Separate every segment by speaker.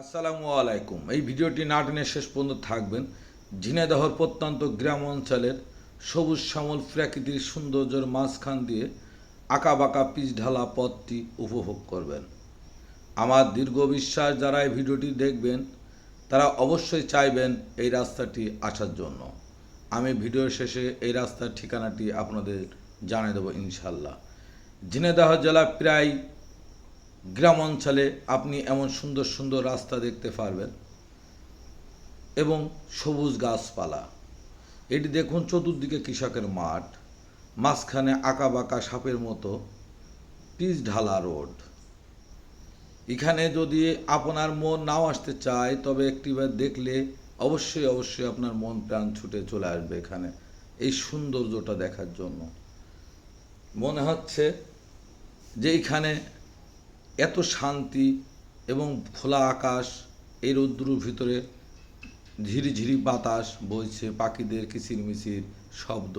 Speaker 1: আসসালামু আলাইকুম। এই ভিডিওটি না টেনে শেষ পর্যন্ত থাকবেন। ঝিনাইদহর প্রত্যন্ত গ্রাম অঞ্চলের সবুজ শ্যামল প্রাকৃতিক সৌন্দর্যের মাঝখান দিয়ে আঁকা বাঁকা পিচ ঢালা পথটি উপভোগ করবেন। আমার দীর্ঘ বিশ্বাস, যারা এই ভিডিওটি দেখবেন, তারা অবশ্যই চাইবেন এই রাস্তাটি আসার জন্য। আমি ভিডিওর শেষে এই রাস্তার ঠিকানাটি আপনাদের জানিয়ে দেবো ইনশাল্লাহ ঝিনাইদহ জেলা প্রায় গ্রাম অঞ্চলে আপনি এমন সুন্দর সুন্দর রাস্তা দেখতে পারবেন এবং সবুজ গাছপালা। এটি দেখুন চতুর্দিকে কৃষকের মাঠ, মাঝখানে আঁকা বাঁকা সাপের মতো পিচ ঢালা রোড। এখানে যদি আপনার মন নাও আসতে চায়, তবে একটিবার দেখলে অবশ্যই অবশ্যই আপনার মন প্রাণ ছুটে চলে আসবে এখানে এই সৌন্দর্যটা দেখার জন্য। মনে হচ্ছে যে এখানে এত শান্তি এবং খোলা আকাশ, এই রৌদ্রুর ভিতরে ঝিরি ঝিরি বাতাস বইছে পাখিদের কিচিরমিচির শব্দ,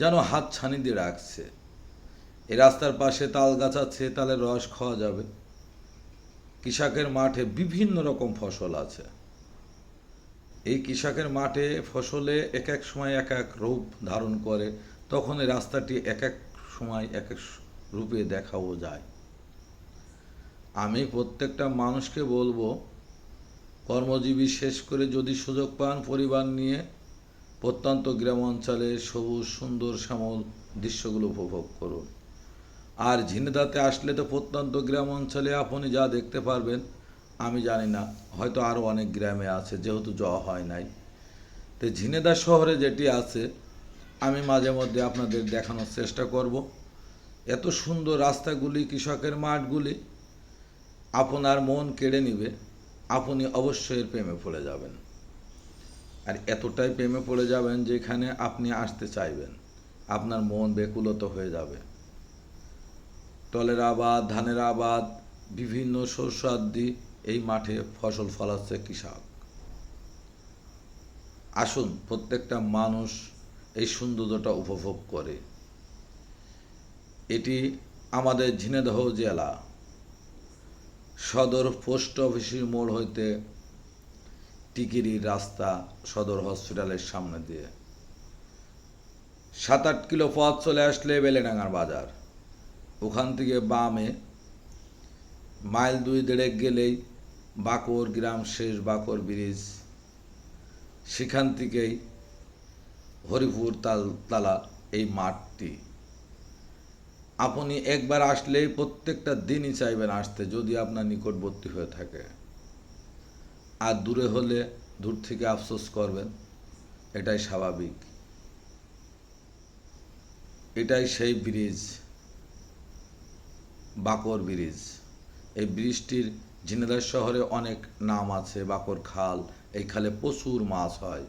Speaker 1: যেন হাত ছানি দিয়ে রাখছে এ রাস্তার পাশে তাল গাছ আছে তালের রস খাওয়া যাবে। কৃষকের মাঠে বিভিন্ন রকম ফসল আছে। এই কৃষকের মাঠে ফসলে এক এক সময় এক এক রূপ ধারণ করে, তখন এই রাস্তাটি এক এক সময় এক এক রূপে দেখাও যায়। আমি প্রত্যেকটা মানুষকে বলব, কর্মজীবী শেষ করে যদি সুযোগ পান পরিবার নিয়ে প্রত্যন্ত গ্রাম অঞ্চলে সবুজ, সুন্দর, শ্যামল দৃশ্যগুলো উপভোগ করুন। আর ঝিনেদাতে আসলে তো প্রত্যন্ত গ্রাম অঞ্চলে আপনি যা দেখতে পারবেন, আমি জানি না, হয়তো আরও অনেক গ্রামে আছে, যেহেতু যাওয়া হয় নাই। তো ঝিনেদা শহরে যেটি আছে, আমি মাঝে মধ্যে আপনাদের দেখানোর চেষ্টা করব। এত সুন্দর রাস্তাগুলি, কৃষকের মাঠগুলি আপনার মন কেড়ে নিবে, আপনি অবশ্যই প্রেমে পড়ে যাবেন। আর এতটাই প্রেমে পড়ে যাবেন যেখানে আপনি আসতে চাইবেন। আপনার মন বেকুলত হয়ে যাবে। তলের আবাদ, ধানের আবাদ, বিভিন্ন শস্য আদি এই মাঠে ফসল ফলাচ্ছে কৃষক। আসুন, প্রত্যেকটা মানুষ এই সৌন্দর্যটা উপভোগ করে। এটি আমাদের ঝিনেদহ জেলা। সদর পোস্ট অফিসের মোড় হইতে টিকিরির রাস্তা সদর হসপিটালের সামনে দিয়ে। সাত আট কিলো পথ চলে আসলে বেলেডাঙ্গার বাজার। ওখান থেকে বামে মাইল দুই দেড়েক গেলেই বাকর গ্রাম শেষ বাকর ব্রিজ। সেখান থেকেই হরিপুর তাল, তালা এই মাঠটি। আপনি একবার আসলেই প্রত্যেকটা দিনই চাইবেন আসতে, যদি আপনার নিকটবর্তী হয়ে থাকে। আর দূরে হলে, দূর থেকে আফসোস করবেন, এটাই স্বাভাবিক। এটাই সেই ব্রিজ, বাকর ব্রিজ। এই ব্রিজটির ঝিনাইদহ শহরে অনেক নাম আছে, বাকর খাল। এই খালে প্রচুর মাছ হয়।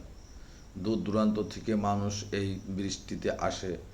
Speaker 1: দূর দূরান্ত থেকে মানুষ এই বৃষ্টিতে আসে।